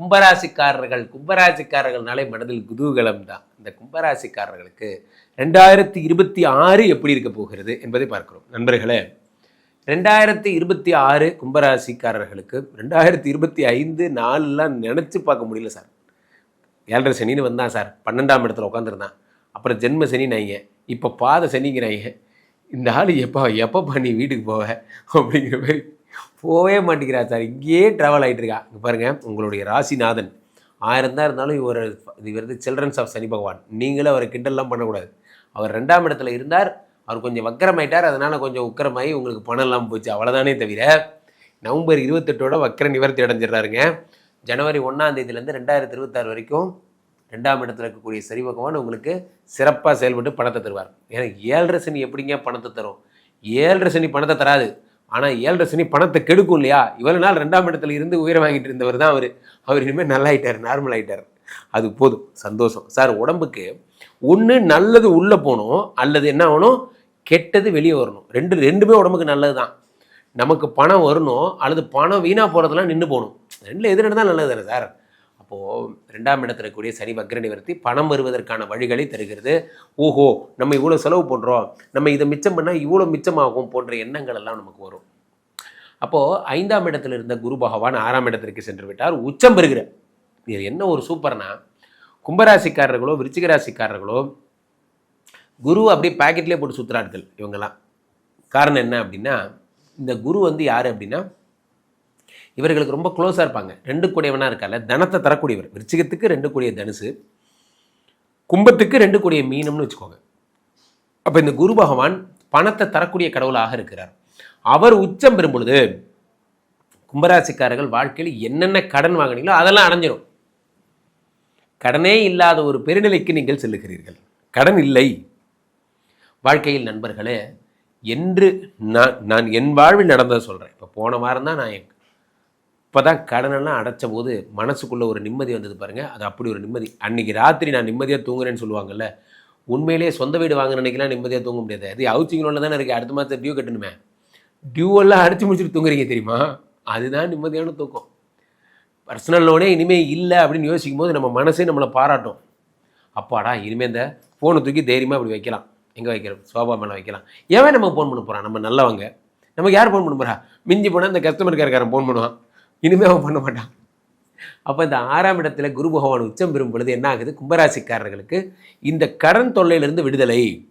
கும்பராசிக்காரர்கள் கும்பராசிக்காரர்கள்னாலே மனதில் குதூகலம் தான். இந்த கும்பராசிக்காரர்களுக்கு ரெண்டாயிரத்தி இருபத்தி ஆறு எப்படி இருக்க போகிறது என்பதை பார்க்கிறோம். நண்பர்களே ரெண்டாயிரத்தி இருபத்தி ஆறு கும்பராசிக்காரர்களுக்கு ரெண்டாயிரத்தி இருபத்தி ஐந்து நாலுலாம் நினச்சி பார்க்க முடியல சார். ஏழரை சனின்னு வந்தான் சார். பன்னெண்டாம் இடத்துல உட்காந்துருந்தான் அப்புறம் ஜென்ம சனி இப்போ பாத சனிங்கிறாங்க இந்த ஆள் எப்போ எப்போ நீ வீட்டுக்கு போவ? அப்படிங்கிற மாதிரி போகவே மாட்டேங்கிறா சார். இங்கேயே ட்ராவல் ஆகிட்டு இருக்கா. இங்கே பாருங்கள் உங்களுடைய ராசிநாதன். ஆயிரம் தான் இருந்தாலும் இவர் இவர் வந்து சில்ட்ரன்ஸ் ஆஃப் சனி பகவான். நீங்களும் அவரை கிண்டல்லாம் பண்ணக்கூடாது. அவர் ரெண்டாம் இடத்துல இருந்தார் அவர் கொஞ்சம் வக்கரமாயிட்டார் அதனால் கொஞ்சம் உக்கரமாகி உங்களுக்கு பணம் இல்லாமல் போச்சு. அவ்வளோதானே தவிர நவம்பர் இருபத்தெட்டோட வக்கர நிவர்த்தி அடைஞ்சிடுறாருங்க. ஜனவரி ஒன்றாம் தேதியிலேருந்து ரெண்டாயிரத்தி இருபத்தாறு வரைக்கும் ரெண்டாம் இடத்துல இருக்கக்கூடிய சரி பகவான் உங்களுக்கு சிறப்பாக செயல்பட்டு பணத்தை தருவார். ஏன்னா ஏழரை சனி எப்படிங்க பணத்தை தரும்? ஏழரை சனி பணத்தை தராது. ஆனால் ஏழரை சனி பணத்தை கெடுக்கும் இல்லையா? இவ்வளோ நாள் ரெண்டாம் இடத்துல இருந்து உயிரை வாங்கிட்டு இருந்தவர் தான் அவர். அவர் இனிமேல் நல்லாயிட்டார் நார்மல் ஆகிட்டார் அது போதும் சந்தோஷம். சார் உடம்புக்கு ஒன்று நல்லது உள்ளே போகணும் அல்லது என்ன ஆகணும்? கெட்டது வெளியே வரணும். ரெண்டு ரெண்டுமே உடம்புக்கு நல்லது தான் நமக்கு பணம் வரணும் அல்லது பணம் வீணாக போகிறதெல்லாம் நின்று போகணும். ரெண்டில் எது நடந்தால் நல்லது தானே சார்? அப்போது ரெண்டாம் இடத்துல இருக்கக்கூடிய சனி வக்ர நிவர்த்தி பணம் வருவதற்கான வழிகளை தருகிறது. ஓஹோ நம்ம இவ்வளோ செலவு பண்ணுறோம் நம்ம இதை மிச்சம் பண்ணால் இவ்வளோ மிச்சமாகும் போன்ற எண்ணங்கள் எல்லாம் நமக்கு வரும். அப்போது ஐந்தாம் இடத்துல இருந்த குரு பகவான் ஆறாம் இடத்திற்கு சென்று விட்டார். உச்சம் பெறுகிற இது என்ன ஒரு சூப்பர்னா கும்பராசிக்காரர்களோ விருச்சிக ராசிக்காரர்களோ குரு அப்படியே பாக்கெட்லேயே போட்டு சுற்றுறார்கள் இவங்கெல்லாம். காரணம் என்ன அப்படின்னா இந்த குரு வந்து யார் அப்படின்னா இவர்களுக்கு ரொம்ப க்ளோஸாக இருப்பாங்க. ரெண்டு கூடியவனாக இருக்கால தனத்தை தரக்கூடியவர். விருச்சிகத்துக்கு ரெண்டு கூடிய தனுசு கும்பத்துக்கு ரெண்டு கூடிய மீனம்னு வச்சுக்கோங்க. அப்போ இந்த குரு பகவான் பணத்தை தரக்கூடிய கடவுளாக இருக்கிறார். அவர் உச்சம் பெறும் பொழுது கும்பராசிக்காரர்கள் வாழ்க்கையில் என்னென்ன கடன் வாங்கினீங்களோ அதெல்லாம் அடைஞ்சிடும் கடனே இல்லாத ஒரு பெருநிலைக்கு நீங்கள் செல்லுகிறீர்கள். கடன் இல்லை. வாழ்க்கையில் நண்பர்களே என்று நான் நான் என் வாழ்வில் நடந்ததை சொல்கிறேன் இப்போ போன வாரம் தான் நான் என் இப்போ தான் கடனெல்லாம் அடைச்ச போது மனசுக்குள்ளே ஒரு நிம்மதி வந்தது பாருங்கள் அது அப்படி ஒரு நிம்மதி. அன்றைக்கி ராத்திரி நான் நிம்மதியாக தூங்குறேன்னு சொல்லுவாங்கல்ல உண்மையிலேயே சொந்த வீடு வாங்கின அன்றைக்கெலாம் நிம்மதியாக தூங்க முடியாது. அது ஹவுசிங் லோனில் தானே இருக்குது அடுத்த மாதம் டியூ கட்டணுமே. டியூவெல்லாம் அடித்து முடிச்சுட்டு தூங்குறீங்க தெரியுமா? அதுதான் நிம்மதியான தூக்கம். பர்சனல் லோனே இனிமேல் இல்லை அப்படின்னு யோசிக்கும் போது நம்ம மனசே நம்மளை பாராட்டும். அப்பாடா இனிமேல் இந்த ஃபோனை தூக்கி தைரியமாக அப்படி வைக்கலாம். எங்கே வைக்கிறோம்? சோபா மேலே வைக்கலாம். ஏன் நம்ம ஃபோன் பண்ண போகிறான் நம்ம நல்லவங்க. நமக்கு யார் ஃபோன் பண்ண போகிறா மிஞ்சி போனால் இந்த கஸ்டமர் கேர்காரன் ஃபோன் பண்ணுவான். இனிமேல் அவன் பண்ண மாட்டான். அப்போ இந்த ஆறாம் இடத்துல குரு பகவான் உச்சம் பெறும் பொழுது என்ன ஆகுது? கும்பராசிக்காரர்களுக்கு இந்த கடன் தொல்லையிலிருந்து விடுதலை.